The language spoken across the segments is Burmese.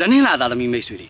တနင်္လာသားသမီးမိတ်ဆွေတွေ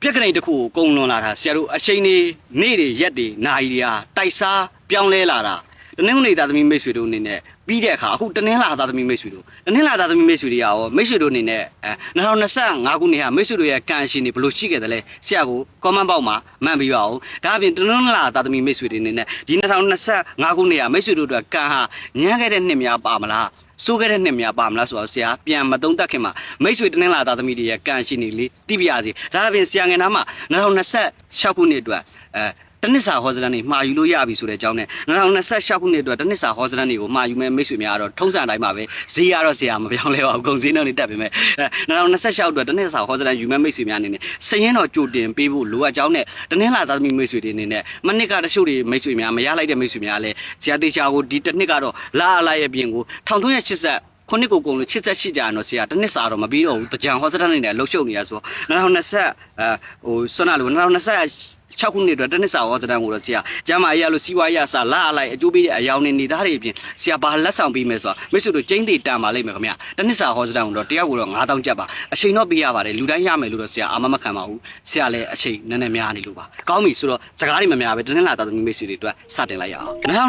ပြက်ကနေတစ်ခုကိုကုံလွန်လာတာဆရာတို့အချိန်တွေနေ့တွေရက်တွေနာရီတွေဟာတိုက်စားပြောင်းလဲလာတာတနင်္ဂနွေသားသမီးမိတ်ဆွေတို့အနေနဲ့ပြီးတဲ့အခါအခုတနင်္လာသားသမီးမိတ်ဆွေတို့တနင်္လာသားသမီးမိတ်ဆွေတွေရောမိတ်ဆွေတို့အနေနဲ့အဲ2025ခုနှစ်ဟာမိတ်ဆွေတို့ရဲ့ကံရှင်တွေဘယ်လိုရှိခဲ့တယ်လဲဆရာကို comment ပေါက်မှာမှန်ပြီးပါအောင်ဒါအပြင်တနင်္လာသားသမီးမိတ်ဆွေတွေအနေနဲ့ဒီ2025ခုနှစ်ဟာမိတ်ဆွေတို့အတွက်ကံဟာညံ့ခဲ့တဲ့နှစ်များပါမလား စိုးခဲ့တဲ့နှစ်များပါမလားဆိုတော့ဆရာပြန်မသုံးသပ်ခင်မှာမိတ်ဆွေတနင်္လာသားသမီးတွေရဲ့ကံရှိနေလေးတိပြရစီဒါအပြင်ဆရာငယ်နာမှာ2026ခုနှစ်အတွက်အဲ တနစ်စာဟောစတန်နေမှာယူလို့ရပြီဆိုတဲ့အကြောင်းနဲ့2026ခုနှစ်အတွက်တနစ်စာဟောစတန်တွေကိုမှာယူမဲ့မိတ်ဆွေများကတော့ထုံးစံတိုင်းပါပဲဈေးရတော့ဆရာမပြောင်းလဲပါဘူးကုန်ဈေးနှုန်းတွေတက်ပြီမဲ့အဲ2026အတွက်တနစ်စာဟောစတန်ယူမဲ့မိတ်ဆွေများအနေနဲ့စရင်တော့ကြိုတင်ပေးဖို့လိုအပ်ကြောင်းနဲ့တနင်္လာသားသမီးမိတ်ဆွေတွေအနေနဲ့မနစ်ကတချို့တွေမိတ်ဆွေများမရလိုက်တဲ့မိတ်ဆွေများလည်းဆရာတေချာကိုဒီတစ်နှစ်ကတော့လာအလိုက်ရဲ့ပြင်ကို1380ခုနှစ်ကိုကုန်လို့88ကြာတော့ဆရာတစ်နှစ်စာတော့မပြီးတော့ဘူးတကြံဟောစတန်နေနဲ့လှုပ်ရှုပ်နေရဆိုတော့2020အဲဟိုစွမ်းနာလို့2020 6ခုနှစ်အတွက်တစ်နှစ်စာဟောစတန်ကိုတော့ဆရာကျမ်းမာရေးရလို့စီးပွားရေးရစာလာအလိုက်အကျိုးပေးတဲ့အယောင်နေနေသားတွေအပြင်ဆရာဘာလက်ဆောင်ပေးမယ်ဆိုတာမိတ်ဆွေတို့ကျင်းသေးတန်ပါလိမ့်မယ်ခင်ဗျတစ်နှစ်စာဟောစတန်ကိုတော့တယောက်ကိုတော့9000ကျပ်ပါအချိန်တော့ပေးရပါတယ်လူတိုင်းရမယ်လို့တော့ဆရာအာမမခံပါဘူးဆရာလည်းအချိန်နည်းနည်းများနေလို့ပါကောင်းပြီဆိုတော့စကားတွေမများပဲတစ်နှစ်လာသားသမီးမိတ်ဆွေတွေအတွက်စတင်လိုက်ရအောင်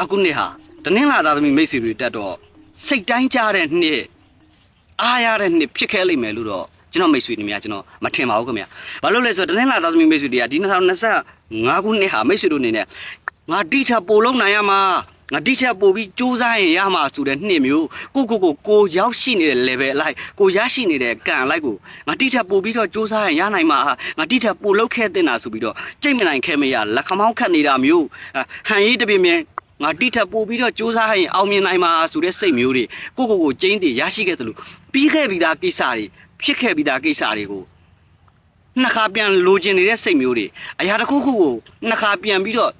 2025ခုနှစ်ဟာတစ်နှစ်လာသားသမီးမိတ်ဆွေတွေတက်တော့စိတ်တိုင်းကြတဲ့နှစ်အားရတဲ့နှစ်ဖြစ်ခဲ့လိမ့်မယ်လို့တော့ ကျွန်တော်မိတ်ဆွေတွေများကျွန်တော်မထင်ပါဘူးခင်ဗျ။ဘာလို့လဲဆိုတော့တနင်္လာသားသမီးမိတ်ဆွေတွေကဒီ2025ခုနှစ်ဟာမိတ်ဆွေတို့အနေနဲ့ငါတိထပ်ပို့လုံးနိုင်ရမှာငါတိထပ်ပို့ပြီးစူးစမ်းရင်ရမှာဆိုတဲ့နှစ်မျိုးကိုကိုကိုကိုရောက်ရှိနေတဲ့ level အလိုက်ကိုရရှိနေတဲ့ကံအလိုက်ကိုငါတိထပ်ပို့ပြီးတော့စူးစမ်းရင်ရနိုင်မှာငါတိထပ်ပို့လောက်ခဲ့တဲ့နာဆိုပြီးတော့ကြိတ်မနိုင်ခဲ့မရလက်ခမောင်းခတ်နေတာမျိုးဟန်ရေးတပြင်းပြင်းငါတိထပ်ပို့ပြီးတော့စူးစမ်းရင်အောင်မြင်နိုင်မှာဆိုတဲ့စိတ်မျိုးတွေကိုကိုကိုကျင်းတည်ရရှိခဲ့တယ်လို့ပြီးခဲ့ပြီးသားကိစ္စတွေ ဖြစ်ခဲ့ပြီးသားကိစ္စတွေကိုနှစ်ခါပြန်လိုချင်နေတဲ့စိတ်မျိုးတွေအရာတစ်ခုခုကိုနှစ်ခါပြန်ပြီးတော့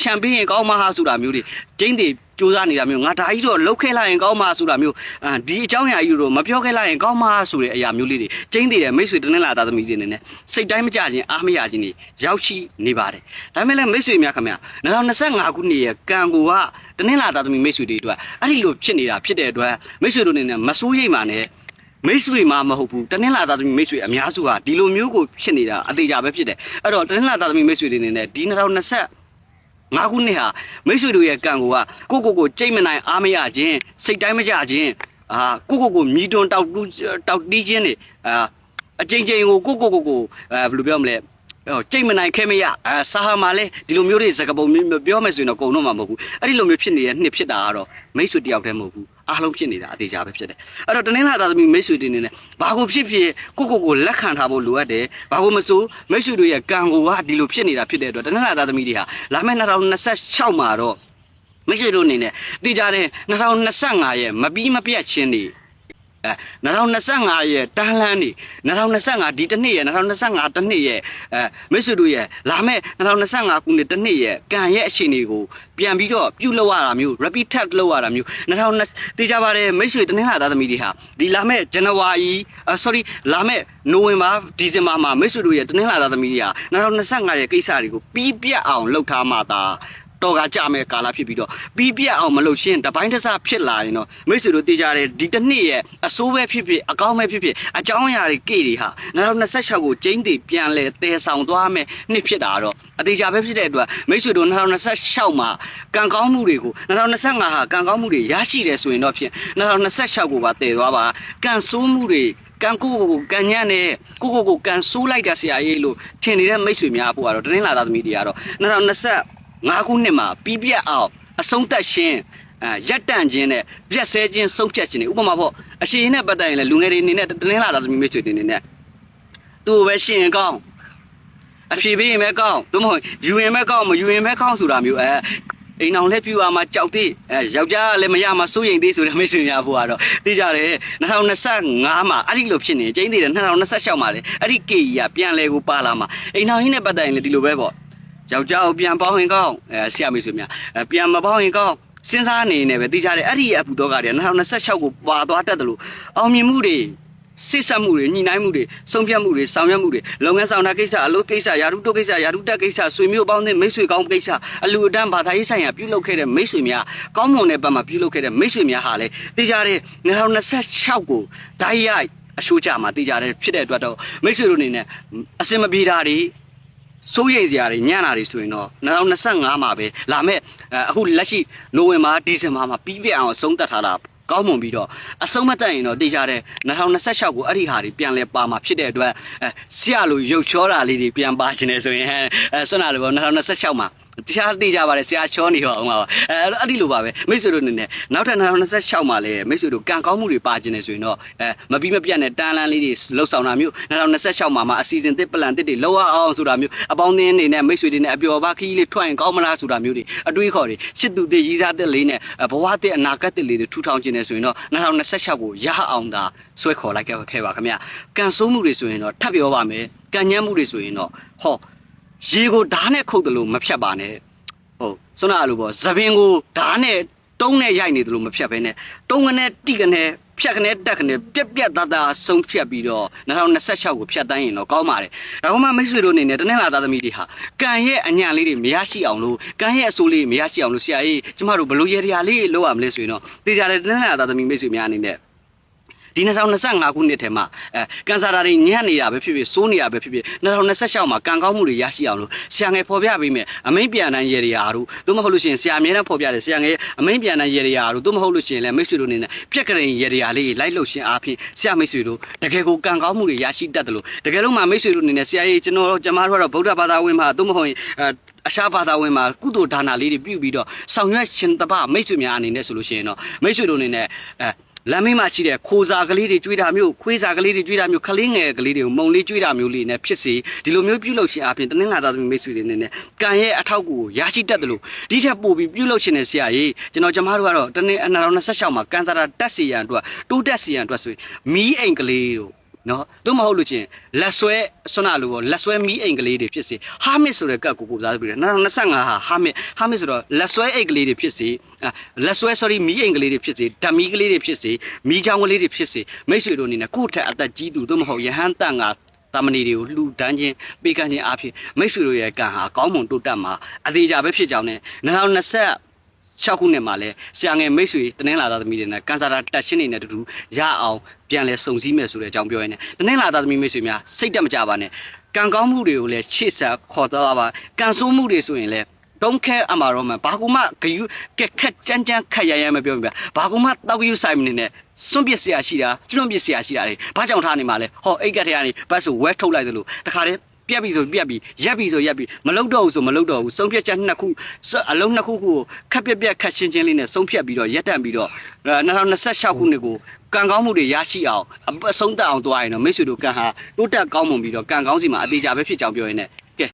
ချန်ပီယံကောင်းမှာဆိုတာမျိုးတွေကျင်းတွေစူးစမ်းနေတာမျိုးငါဒါကြီးတော့လုတ်ခဲလိုက်ရင်ကောင်းမှာဆိုတာမျိုးအဲဒီအကြောင်းအရာကြီးတော့မပြောခဲလိုက်ရင်ကောင်းမှာဆိုတဲ့အရာမျိုးလေးတွေကျင်းတွေတဲ့မိတ်ဆွေတနင်္လာသားသမီးတွေနေနဲ့စိတ်တိုင်းမကြခြင်းအားမရခြင်းတွေရောက်ရှိနေပါတယ်ဒါပေမဲ့လည်းမိတ်ဆွေများခင်ဗျာ2025ခုနှစ်ရဲ့ကံကိုကတနင်္လာသားသမီးမိတ်ဆွေတွေအတွက်အဲ့ဒီလိုဖြစ်နေတာဖြစ်တဲ့အတွက်မိတ်ဆွေတို့နေနဲ့မစိုးရိမ်ပါနဲ့ မိတ်ဆွေမှမဟုတ်ဘူးတနင်္လာသားသမီးမိတ်ဆွေအများစုဟာဒီလိုမျိုးကိုဖြစ်နေတာအသေးကြပဲဖြစ်တယ်အဲ့တော့တနင်္လာသားသမီးမိတ်ဆွေတွေနေနဲ့ဒီ2025ခုနှစ်ဟာမိတ်ဆွေတို့ရဲ့ကံကိုကကိုကိုကိုကြိတ်မနိုင်အားမရခြင်းစိတ်တိုင်းမကြခြင်းအာကိုကိုကိုမြည်တွန်တောက်တူးတောက်တီးခြင်းတွေအာအချိန်ချင်းကိုကိုကိုကိုကိုအဲဘယ်လိုပြောမလဲဟို ကြိတ်မနိုင်ခဲမရအဲစာဟာမှာလဲဒီလိုမျိုးတွေစကားပုံမျိုးပြောမယ်ဆိုရင်တော့ကုံတော့မှာမဟုတ်ဘူးအဲ့ဒီလိုမျိုးဖြစ်နေတဲ့နှစ်ဖြစ်တာကတော့မိတ်ဆွေတယောက်တည်းမဟုတ်ဘူးအားလုံးဖြစ်နေတာအသေးချာပဲဖြစ်တယ်အဲ့တော့တနင်္လာသားသမီးမိတ်ဆွေတွေနေနဲ့ဘာကိုဖြစ်ဖြစ်ကိုကိုကိုလက်ခံထားဖို့လိုအပ်တယ်ဘာကိုမဆိုမိတ်ဆွေတို့ရဲ့ကံကိုကဒီလိုဖြစ်နေတာဖြစ်တဲ့အတွက်တနင်္လာသားသမီးတွေဟာလာမယ့်2026မှာတော့မိတ်ဆွေတို့အနေနဲ့တည်ကြတဲ့2025ရဲ့မပြီးမပြတ်ချင်းတွေ အဲ2025ရဲ့တန်းလန်းနေ2025ဒီတစ်နှစ်ရဲ့2025တစ်နှစ်ရဲ့အဲမိတ်ဆွေတို့ရဲ့လာမယ့်2025ခုနှစ်တစ်နှစ်ရဲ့ကံရဲ့အခြေအနေကိုပြန်ပြီးတော့ပြုလုပ်ရတာမျိုး repeat tap လုပ်ရတာမျိုး2020တေချာပါတယ်မိတ်ဆွေတနင်္လာသားသမီးတွေဟာဒီလာမယ့် January အဲ sorry လာမယ့် November December မှာမိတ်ဆွေတို့ရဲ့တနင်္လာသားသမီးတွေဟာ2025ရဲ့ကိစ္စတွေကိုပြီးပြတ်အောင်လုပ်ထားမှသာ တော့ကကြမဲ့ကာလဖြစ်ပြီးတော့ပြီးပြတ်အောင်မလုပ်ရှင်းတပိုင်းတစဖြစ်လာရင်တော့မိတ်ဆွေတို့သိကြတယ်ဒီတစ်နှစ်ရဲ့အဆိုးပဲဖြစ်ဖြစ်အကောင်းပဲဖြစ်ဖြစ်အကြောင်းအရာတွေကေတွေဟာ2026ကိုကျင်းတည်ပြန်လဲတည်ဆောင်သွားမယ်နှစ်ဖြစ်တာတော့အသေးချာပဲဖြစ်တဲ့အတွက်မိတ်ဆွေတို့2026မှာကံကောင်းမှုတွေကို2025ဟာကံကောင်းမှုတွေရရှိတယ်ဆိုရင်တော့ဖြင့်2026ကိုပါတည်သွားပါကံဆိုးမှုတွေကံကိုကိုကိုကံညံ့နဲ့ကိုကိုကိုကံဆိုးလိုက်တာဆရာကြီးလို့ထင်နေတဲ့မိတ်ဆွေများအဖို့ကတော့တင်းလာသားသမီးတွေကတော့2020 ငါးခုနှစ်မှာပြီးပြတ်အောင်အဆုံးသက်ရှင်အဲရက်တန့်ခြင်းနဲ့ပြက်ဆဲခြင်းဆုံးဖြတ်ခြင်းတွေဥပမာပေါ့အရှိန်နဲ့ပတ်သက်ရင်လည်းလူငယ်တွေအနေနဲ့တင်းလာတာသမီးမိတ်ဆွေတွေအနေနဲ့သူ့ကိုပဲရှင်ရင်ကောင်းအဖြေပေးရင်ပဲကောင်းသို့မဟုတ်ယူရင်ပဲကောင်းမယူရင်ပဲကောင်းဆိုတာမျိုးအဲအိမ်အောင်လက်ပြူအားမှာကြောက်သေးအဲယောက်ျားကလည်းမရမှာစိုးရိမ်သေးဆိုတဲ့မိတ်ဆွေများဖို့ကတော့သိကြတယ်2025မှာအဲ့ဒီလိုဖြစ်နေကျင်းသေးတယ်2026မှာလေအဲ့ဒီကေကြီးကပြန်လဲကိုပါလာမှာအိမ်အောင်ဟင်းနဲ့ပတ်သက်ရင်လည်းဒီလိုပဲပေါ့ ယောက်ျားကိုပြန်ပေါင်းရင်ကောင်းအဲဆရာမိတ်ဆွေများအဲပြန်မပေါင်းရင်ကောင်းစဉ်းစားနေနေပဲသိကြတယ်အဲ့ဒီအပူတော့ကတွေ2026ကိုပါသွားတတ်တယ်လို့အောင်မြင်မှုတွေစစ်ဆက်မှုတွေညှိနှိုင်းမှုတွေဆုံးဖြတ်မှုတွေဆောင်ရွက်မှုတွေလုပ်ငန်းဆောင်တာကိစ္စအလုပ်ကိစ္စယာရုတုကိစ္စယာရုတက်ကိစ္စဆွေမျိုးပေါင်းတဲ့မိတ်ဆွေကောင်းကိစ္စအလူအတန်းဘာသာရေးဆိုင်ရာပြုလုပ်ခဲ့တဲ့မိတ်ဆွေများကောင်းမွန်တဲ့ဘက်မှာပြုလုပ်ခဲ့တဲ့မိတ်ဆွေများဟာလေသိကြတယ်2026ကိုဓာတ်ရိုက်အရှိုးကြမှာတည်ကြတယ်ဖြစ်တဲ့အတွက်တော့မိတ်ဆွေတို့အနေနဲ့အစင်မပြေတာတွေ စိုးရိမ်စရာတွေညံ့တာတွေဆိုရင်တော့2025မှာပဲလာမဲ့အခုလက်ရှိနိုဝင်ဘာဒီဇင်ဘာမှာပြီးပြအောင်ဆုံးသက်ထားတာကောင်းမွန်ပြီးတော့အဆုံးမတက်ရင်တော့တည်ကြတဲ့2026ကိုအဲ့ဒီဟာတွေပြန်လဲပါမှာဖြစ်တဲ့အတွက်အဲဆရာလိုရုပ်ချောတာလေးတွေပြန်ပါခြင်းနေဆိုရင်အဲဆွမ်းနာလိုပေါ့2026မှာ တရားတေးကြပါတယ်ဆရာချောနေပါအောင်ပါအဲအဲ့ဒီလိုပါပဲမိတ်ဆွေတို့အနေနဲ့နောက်ထပ်2026မှာလည်းမိတ်ဆွေတို့ကံကောင်းမှုတွေပါခြင်းနေဆိုရင်တော့အဲမပြီးမပြတ်နဲ့တန်းလန်းလေးတွေလှုပ်ဆောင်တာမျိုး2026မှာမှာအစီအစဉ်တစ်ပလန်တစ်တွေလောက်အောင်ဆိုတာမျိုးအပေါင်းအသင်းတွေနဲ့မိတ်ဆွေတွေနဲ့အပျော်ပါခီးလေးထွက်ရင်ကောင်းမလားဆိုတာမျိုးတွေအတွေးခေါ်တွေရှစ်သူတစ်ရည်စားတစ်လေးနဲ့ဘဝတစ်အနာဂတ်တစ်လေးတွေထူထောင်ခြင်းနေဆိုရင်တော့2026ကိုရအောင်သာဆွဲခေါ်လိုက်ခဲ့ပါခင်ဗျကံဆိုးမှုတွေဆိုရင်တော့ထပ်ပြောပါမယ်ကံညမ်းမှုတွေဆိုရင်တော့ဟော ရေကိုဓာတ်နဲ့ခုတ်တယ်လို့မဖြတ်ပါနဲ့ဟုတ်စွနာလိုပေါ့သပင်ကိုဓာတ်နဲ့တုံးနဲ့ရိုက်နေတယ်လို့မဖြတ်ဘဲနဲ့တုံးကနေတိကနေဖြတ်ကနေတက်ကနေပြက်ပြက်သားသားဆုံးဖြတ်ပြီးတော့2026ကိုဖြတ်တန်းရင်တော့ကောင်းပါတယ်ဒါကမှမိတ်ဆွေတို့အနေနဲ့တနင်္လာသားသမီးတွေဟာကံရဲ့အညံလေးတွေမရရှိအောင်လို့ကံရဲ့အဆိုးလေးမရရှိအောင်လို့ဆရာကြီးကျမတို့ဘလို့ရေတရာလေးလောက်ရမလဲဆိုရင်တော့တေချာတဲ့တနင်္လာသားသမီးမိတ်ဆွေများအနေနဲ့ ဒီ2025ခုနှစ်ထဲမှာအဲကန်ဆာတာတွေညံ့နေတာပဲဖြစ်ဖြစ်စိုးနေတာပဲဖြစ်ဖြစ်2026မှာကံကောင်းမှုတွေရရှိအောင်လို့ဆရာငယ်ဖော်ပြပေးမယ်အမိန်ပြန်တန်းရေတွေရာတို့သို့မဟုတ်လို့ရှိရင်ဆရာအမြဲတမ်းဖော်ပြတယ်ဆရာငယ်အမိန်ပြန်တန်းရေတွေရာတို့သို့မဟုတ်လို့ရှိရင်လည်းမိတ်ဆွေတို့အနေနဲ့ပြက်ကရင်ရေတွေရာလေးလိုက်လို့ရှင်အားဖြင့်ဆရာမိတ်ဆွေတို့တကယ်ကိုကံကောင်းမှုတွေရရှိတတ်တယ်လို့တကယ်လို့မှမိတ်ဆွေတို့အနေနဲ့ဆရာကြီးကျွန်တော်ကျမတို့ကတော့ဗုဒ္ဓဘာသာဝင်မှာသို့မဟုတ်ရင်အဲအရှားဘာသာဝင်မှာကုသိုလ်ဒါနာလေးတွေပြုပြီးတော့ဆောင်ရွက်ရှင်တပမိတ်ဆွေများအနေနဲ့ဆိုလို့ရှိရင်တော့မိတ်ဆွေတို့အနေနဲ့အဲ လမ်းမင်းမှာရှိတဲ့ခိုးစားကလေးတွေကျွေးတာမျိုးခွေးစားကလေးတွေကျွေးတာမျိုးခလေးငယ်ကလေးတွေကိုမုံလေးကျွေးတာမျိုးလေးနဲ့ဖြစ်စေဒီလိုမျိုးပြုလုပ်ခြင်းအပြင်တနင်္လာသားသမီးမိတ်ဆွေတွေနေနဲ့ကံရဲ့အထောက်အကူကိုရရှိတတ်တယ်လို့ဒီထက်ပိုပြီးပြုလုပ်ခြင်းနဲ့ဆရာကြီးကျွန်တော်ကျမတို့ကတော့တနေ့အနာတော်26မှာကန်ဆာတာတက်စီရန်အတွက်တိုးတက်စီရန်အတွက်ဆိုရင်မီးအိမ်ကလေးတို့ နော်တို့မဟုတ်လို့ချင်းလက်ဆွဲဆွနာလို့ပေါ့လက်ဆွဲမီးအိမ်ကလေးတွေဖြစ်စေဟာမစ်ဆိုတဲ့ကတ်ကိုကိုစားပြီးတယ်2025ဟာဟာမစ်ဟာမစ်ဆိုတော့လက်ဆွဲအိမ်ကလေးတွေဖြစ်စေအာလက်ဆွဲ sorry မီးအိမ်ကလေးတွေဖြစ်စေဓာမီကလေးတွေဖြစ်စေမီးချောင်းကလေးတွေဖြစ်စေမိတ်ဆွေတို့အနေနဲ့ကိုယ့်ထက်အသက်ကြီးသူတို့မဟုတ်ယဟန်တန်ကတာမဏီတွေကိုလှူဒန်းခြင်းပေးကမ်းခြင်းအဖြစ်မိတ်ဆွေတို့ရဲ့ကံဟာကောင်းမွန်တိုးတက်မှာအသေးကြပဲဖြစ်ကြောင်းနဲ့2020 6ခုနှစ်မှာလဲဆရာငယ်မိတ်ဆွေတနင်္လာသားသမီးတွေနဲ့ကန်ဆာတာတက်ရှင်းနေတဲ့အတူတူရအောင်ပြန်လဲစုံစည်းမယ်ဆိုတဲ့အကြောင်းပြောရင်းနဲ့တနင်္လာသားသမီးမိတ်ဆွေများစိတ်တက်မကြပါနဲ့ကံကောင်းမှုတွေကိုလည်းရှေ့ဆက်ခေါ်တော့ပါကံဆိုးမှုတွေဆိုရင်လည်းတုံးခဲအမှာတော့မှဘာကူမဂယူကက်ခက်ကြမ်းကြမ်းခက်ရရမပြောပြဘာကူမတောက်ယူဆိုင်မနေနဲ့စွန့်ပစ်စရာရှိတာလွန့်ပစ်စရာရှိတာတွေဘာကြောင့်ထားနေမှာလဲဟောအိတ်ကက်ထဲကနေဘတ်ဆိုဝဲထုတ်လိုက်သလိုတခါတည်း ပြက်ပြီဆိုပြက်ပြီရက်ပြီဆိုရက်ပြီမလုတော့ဘူးဆိုမလုတော့ဘူးဆုံးဖြတ်ချက်နှစ်ခုအလုံးနှစ်ခုခုကိုခက်ပြက်ပြက်ခက်ရှင်းချင်းလေးနဲ့ဆုံးဖြတ်ပြီးတော့ရက်တန့်ပြီးတော့2026ခုနှစ်ကိုကံကောင်းမှုတွေရရှိအောင်အဆုံးသက်အောင်သွားရင်တော့မိတ်ဆွေတို့ကံဟာတိုးတက်ကောင်းမွန်ပြီးတော့ကံကောင်းစီမှာအသေးချာပဲဖြစ်ကြောင်းပြောရင်းနဲ့